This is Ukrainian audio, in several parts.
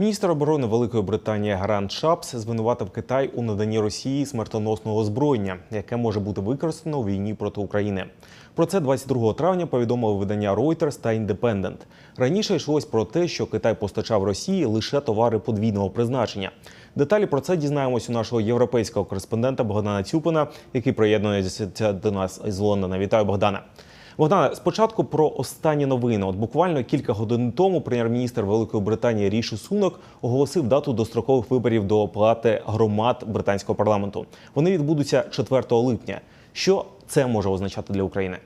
Міністр оборони Великої Британії Грант Шапс звинуватив Китай у наданні Росії смертоносного озброєння, яке може бути використано у війні проти України. Про це 22 травня повідомили видання Reuters та Independent. Раніше йшлось про те, що Китай постачав Росії лише товари подвійного призначення. Деталі про це дізнаємось у нашого європейського кореспондента Богдана Цюпина, який приєднується до нас із Лондона. Вітаю, Богдане. Богдане, спочатку про останні новини. От буквально кілька годин тому прем'єр-міністр Великої Британії Ріші Сунок оголосив дату дострокових виборів до оплати громад британського парламенту. Вони відбудуться 4 липня. Що це може означати для України?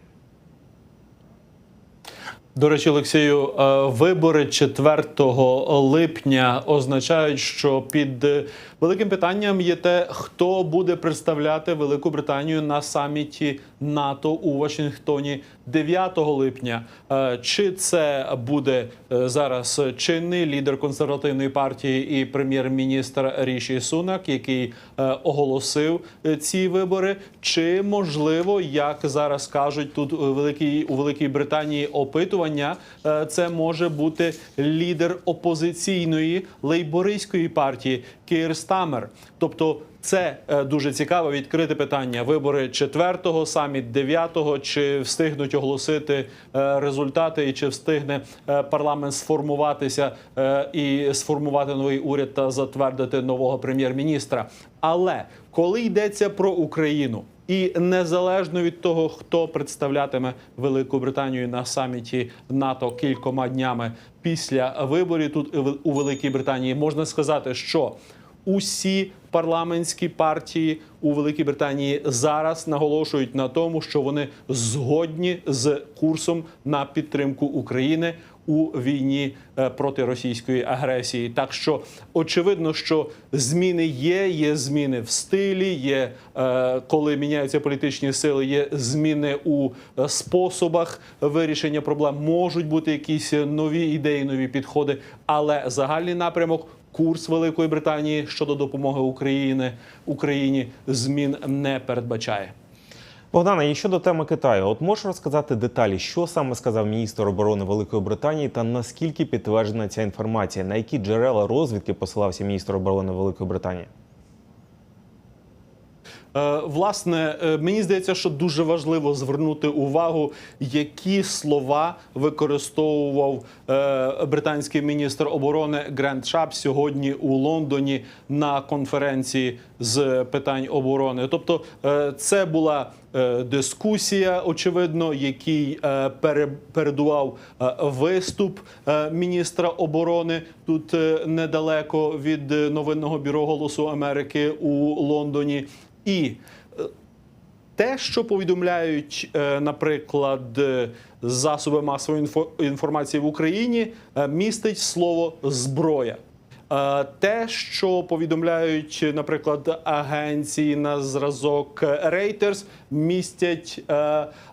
До речі, Олексію, е, вибори 4 липня означають, що під е, великим питанням є те, хто буде представляти Велику Британію на саміті НАТО у Вашингтоні 9 липня. Е, Чи це буде е, зараз чинний лідер консервативної партії і прем'єр-міністр Ріші Сунак, який е, оголосив ці вибори, чи можливо, як зараз кажуть тут у Великій у Великій Британії опитування, це може бути лідер опозиційної лейбористської партії Кір Стамер. Тобто, це е, дуже цікаве відкрите питання. Вибори 4-го, саміт 9-го, чи встигнуть оголосити е, результати, і чи встигне е, парламент сформуватися і сформувати новий уряд та затвердити нового прем'єр-міністра. Але коли йдеться про Україну. І незалежно від того, хто представлятиме Велику Британію на саміті НАТО кількома днями після виборів тут у Великій Британії, можна сказати, що усі парламентські партії у Великій Британії зараз наголошують на тому, що вони згодні з курсом на підтримку України у війні е, проти російської агресії. Так що очевидно, що зміни є, є зміни в стилі, є е, коли міняються політичні сили, є зміни у е, способах вирішення проблем. Можуть бути якісь нові ідеї, нові підходи, але загальний напрямок. Курс Великої Британії щодо допомоги України Україні змін не передбачає. Богдана, і щодо теми Китаю, от можеш розказати деталі, що саме сказав міністр оборони Великої Британії та наскільки підтверджена ця інформація, на які джерела розвідки посилався міністр оборони Великої Британії? Е, Власне, е, мені здається, що дуже важливо звернути увагу, які слова використовував е, британський міністр оборони Грент Шап сьогодні у Лондоні на конференції з питань оборони. Тобто, це була дискусія, очевидно, який передував виступ міністра оборони тут недалеко від новинного бюро Голосу Америки у Лондоні. І е, те, що повідомляють, е, наприклад, е, засоби масової інфо- інформації в Україні, містить слово зброя. Те, що повідомляють, наприклад, агенції на зразок Reuters, містять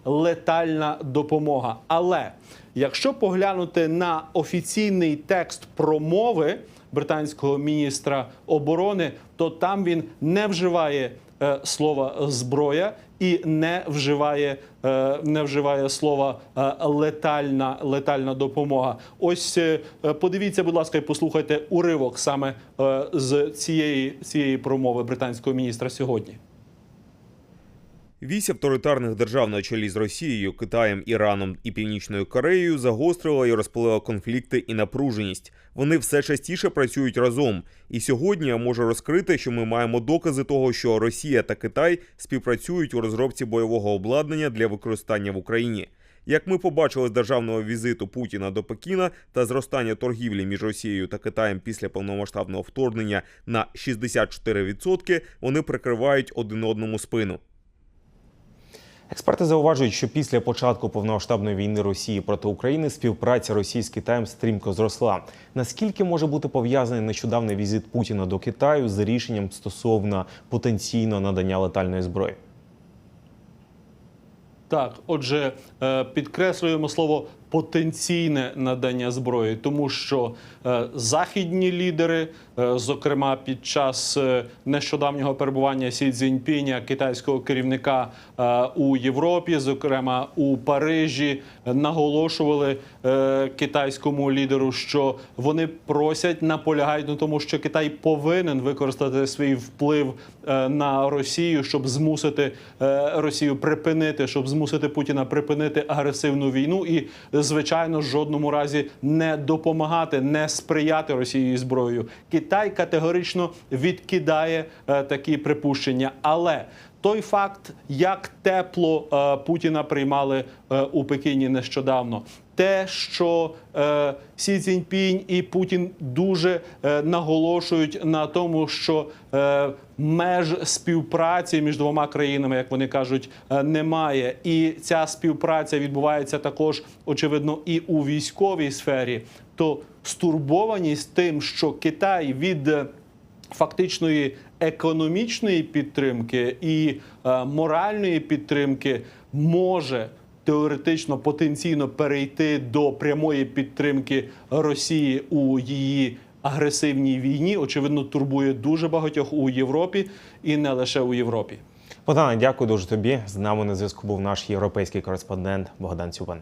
летальна допомога. Але якщо поглянути на офіційний текст промови британського міністра оборони, то там він не вживає слова зброя і не вживає, е, не вживає слова е, летальна, летальна допомога. Ось е, подивіться, будь ласка, і послухайте уривок саме е, з цієї, цієї промови британського міністра сьогодні. Вісь авторитарних держав на чолі з Росією, Китаєм, Іраном і Північною Кореєю загострила і розпалила конфлікти і напруженість. Вони все частіше працюють разом. І сьогодні я можу розкрити, що ми маємо докази того, що Росія та Китай співпрацюють у розробці бойового обладнання для використання в Україні. Як ми побачили з державного візиту Путіна до Пекіна та зростання торгівлі між Росією та Китаєм після повномасштабного вторгнення на 64%, вони прикривають один одному спину. Експерти зауважують, що після початку повномасштабної війни Росії проти України співпраця російський тайм стрімко зросла. Наскільки може бути пов'язаний нещодавний візит Путіна до Китаю з рішенням стосовно потенційного надання летальної зброї? Так, отже, е, підкреслюємо слово потенційне надання зброї, тому що е, західні лідери, е, зокрема під час е, нещодавнього перебування Сі Цзіньпіня, китайського керівника у Європі, зокрема у Парижі, наголошували китайському лідеру, що вони просять наполягають на тому, що Китай повинен використати свій вплив на Росію, щоб змусити Росію припинити, щоб змусити Путіна припинити агресивну війну. І, звичайно, в жодному разі не допомагати, не сприяти Росії зброєю. Китай категорично відкидає е, такі припущення, але той факт, як тепло е, Путіна приймали е, у Пекіні нещодавно, те, що е, Сі Цзіньпінь і Путін дуже е, наголошують на тому, що е, меж співпраці між двома країнами, як вони кажуть, е, немає, і ця співпраця відбувається також очевидно і у військовій сфері. То стурбованість тим, що Китай від е, фактичної економічної підтримки і е, моральної підтримки може теоретично потенційно перейти до прямої підтримки Росії у її агресивній війні. Очевидно, турбує дуже багатьох у Європі і не лише у Європі. Богдане, дякую дуже тобі. З нами на зв'язку був наш європейський кореспондент Богдан Цюпан.